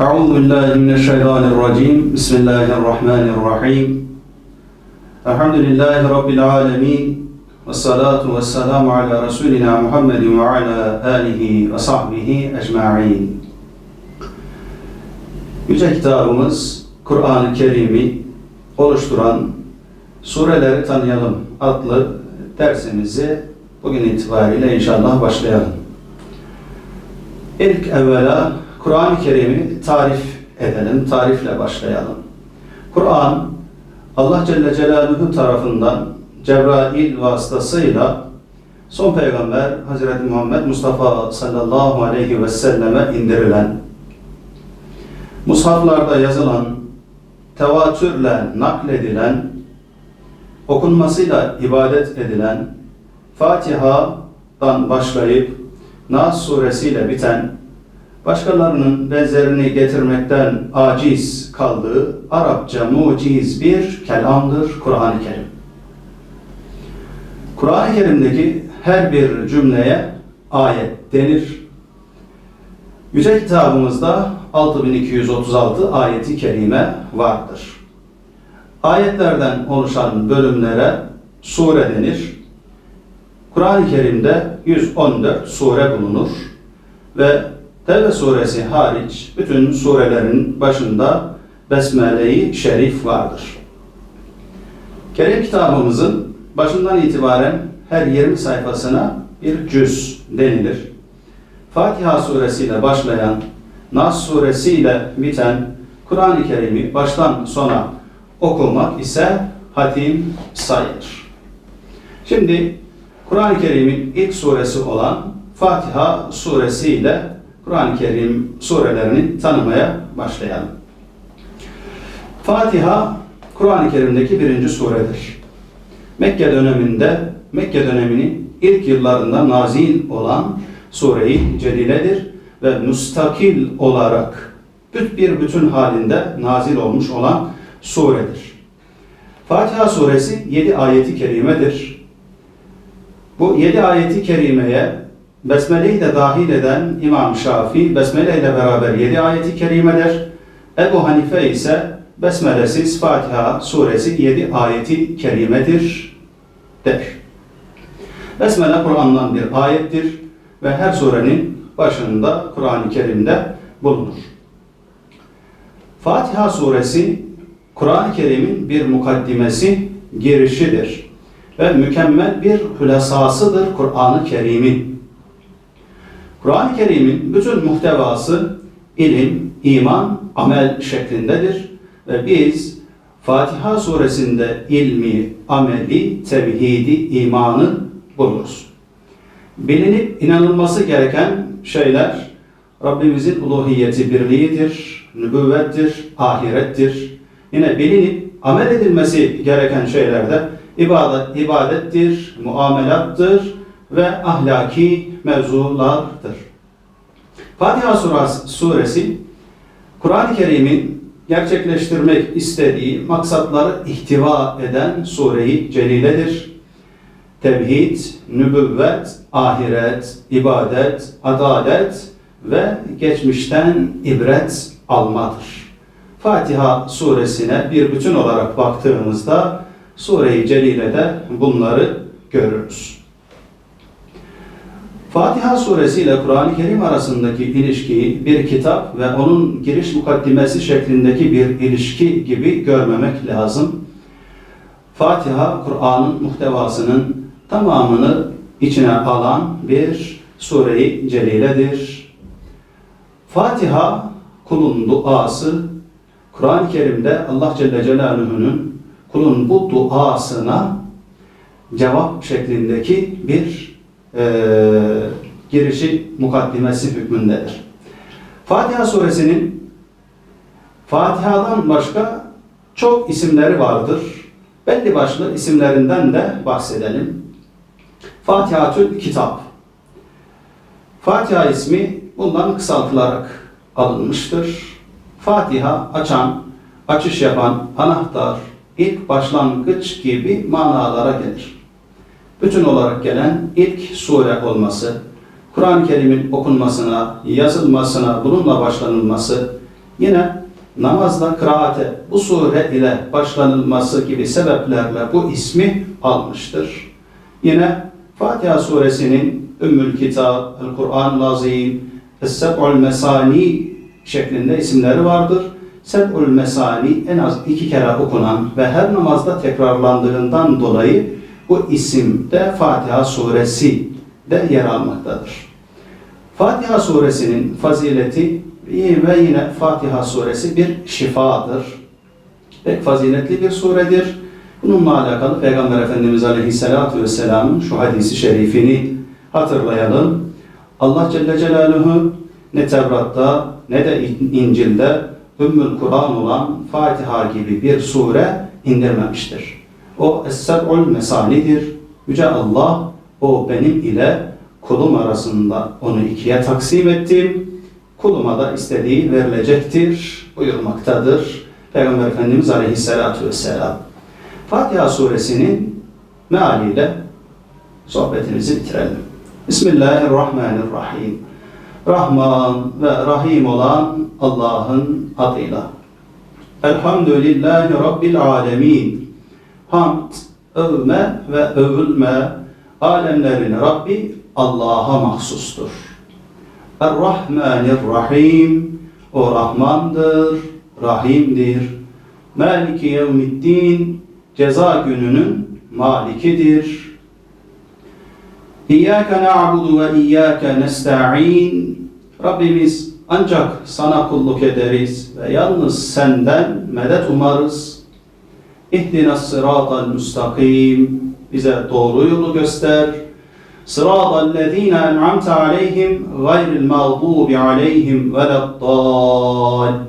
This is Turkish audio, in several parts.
أعوذ بالله من الشيطان الرجيم بسم الله الرحمن الرحيم الحمد لله رب العالمين والصلاة والسلام على رسولنا محمد وعلى آله وصحبه أجمعين Yüce kitabımız Kur'an-ı Kerim'i oluşturan Sureleri Tanıyalım adlı dersimizi bugün itibariyle inşallah başlayalım. İlk evvela Kur'an-ı Kerim'i tarif edelim, tarifle başlayalım. Kur'an, Allah Celle Celaluhu tarafından Cebrail vasıtasıyla son peygamber Hazreti Muhammed Mustafa sallallahu aleyhi ve selleme indirilen, mushaflarda yazılan, tevatürle nakledilen, okunmasıyla ibadet edilen, Fatiha'dan başlayıp Nas suresiyle biten, başkalarının benzerini getirmekten aciz kaldığı Arapça muciz bir kelamdır Kur'an-ı Kerim. Kur'an-ı Kerim'deki her bir cümleye ayet denir. Yüce kitabımızda 6236 ayeti kerime vardır. Ayetlerden oluşan bölümlere sure denir. Kur'an-ı Kerim'de 114 sure bulunur ve Tevbe suresi hariç bütün surelerin başında Besmele-i Şerif vardır. Kerim kitabımızın başından itibaren her 20 sayfasına bir cüz denilir. Fatiha suresiyle başlayan, Nas suresiyle biten Kur'an-ı Kerim'i baştan sona okumak ise hatim sayılır. Şimdi Kur'an-ı Kerim'in ilk suresi olan Fatiha suresiyle Kur'an-ı Kerim surelerini tanımaya başlayalım. Fatiha, Kur'an-ı Kerim'deki birinci suredir. Mekke döneminde, Mekke döneminin ilk yıllarında nazil olan sure-i celiledir ve müstakil olarak bir bütün halinde nazil olmuş olan suredir. Fatiha suresi 7 ayeti kerimedir. Bu 7 ayeti kerimeye Besmele'yi de dahil eden İmam Şafii, Besmele ile beraber 7 ayeti kerimeler. Ebu Hanife ise Besmelesiz Fatiha suresi 7 ayeti kerimedir der. Besmele Kur'an'dan bir ayettir ve her surenin başında Kur'an-ı Kerim'de bulunur. Fatiha suresi Kur'an-ı Kerim'in bir mukaddimesi, girişidir ve mükemmel bir hülasasıdır Kur'an-ı Kerim'in. Kur'an-ı Kerim'in bütün muhtevası ilim, iman, amel şeklindedir ve biz Fatiha suresinde ilmi, ameli, tevhidi, imanı buluruz. Bilinip inanılması gereken şeyler Rabbimizin uluhiyeti birliğidir, nübüvvettir, ahirettir. Yine bilinip amel edilmesi gereken şeyler de ibadet, ibadettir, muamelattır ve ahlaki mevzulardır. Fatiha suresi Kur'an-ı Kerim'in gerçekleştirmek istediği maksatları ihtiva eden sure-i celiledir. Tevhid, nübüvvet, ahiret, ibadet, adalet ve geçmişten ibret almadır. Fatiha suresine bir bütün olarak baktığımızda Sure-i Celile'de bunları görürüz. Fatiha suresi ile Kur'an-ı Kerim arasındaki ilişkiyi bir kitap ve onun giriş mukaddimesi şeklindeki bir ilişki gibi görmemek lazım. Fatiha, Kur'an'ın muhtevasının tamamını içine alan bir sure-i celiledir. Fatiha, kulun duası, Kur'an-ı Kerim'de Allah Celle Celaluhu'nun kulun bu duasına cevap şeklindeki bir e, girişi mukaddimesi hükmündedir. Fatiha suresinin Fatiha'dan başka çok isimleri vardır. Belli başlı isimlerinden de bahsedelim. Fatihatül Kitap. Fatiha ismi bundan kısaltılarak alınmıştır. Fatiha açan, açış yapan, anahtar, ilk başlangıç gibi manalara gelir. Bütün olarak gelen ilk sure olması, Kur'an-ı Kerim'in okunmasına, yazılmasına, bununla başlanılması, Yine namazda kıraate bu sure ile başlanılması gibi sebeplerle bu ismi almıştır. Yine Fatiha suresinin Ümmül Kitab, El-Kur'an-ı Azim, Es-Seb'ul Mesani şeklinde isimleri vardır. Seb'ul Mesani en az iki kere okunan ve her namazda tekrarlandığından dolayı bu isim de Fatiha suresi de yer almaktadır. Fatiha suresinin fazileti ve yine Fatiha suresi bir şifadır. Pek faziletli bir suredir. Bununla alakalı Peygamber Efendimiz Aleyhisselatü Vesselam'ın şu hadisi şerifini hatırlayalım. Allah Celle Celaluhu ne Tevrat'ta ne de İncil'de Ümmül Kur'an olan Fatiha gibi bir sure indirmemiştir. O Es-Seb'ul Mesanidir. Yüce Allah o benim ile kulum arasında onu ikiye taksim ettim. Kuluma da istediği verilecektir buyurmaktadır. Peygamber Efendimiz Aleyhisselatü Vesselam. Fatiha suresinin mealiyle sohbetimizi bitirelim. Bismillahirrahmanirrahim. Rahman ve Rahim olan Allah'ın adıyla. Elhamdülillahi Rabbil alemin. Hamd, övme ve övülme alemlerin Rabbi Allah'a mahsustur. Er-Rahmanir-Rahim. O Rahmandır, Rahim'dir. Maliki yevmiddin. Ceza gününün malikidir. İyyâke na'budu ve iyyâke nesta'in. Rabbimiz ancak sana kulluk ederiz ve yalnız senden medet umarız. İhdinas sıratal müstakim. Bize doğru yolu göster. Sıratal lezîne en'amte aleyhim gayril mağdubi aleyhim veleddallin.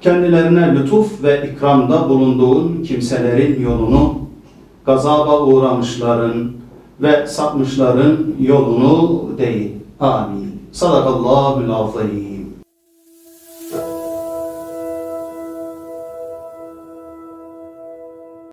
Kendilerine lütuf ve ikramda bulunduğun kimselerin yolunu, gazaba uğramışların ve sapmışların yolunu değil. Amin. Sadakallahul azim.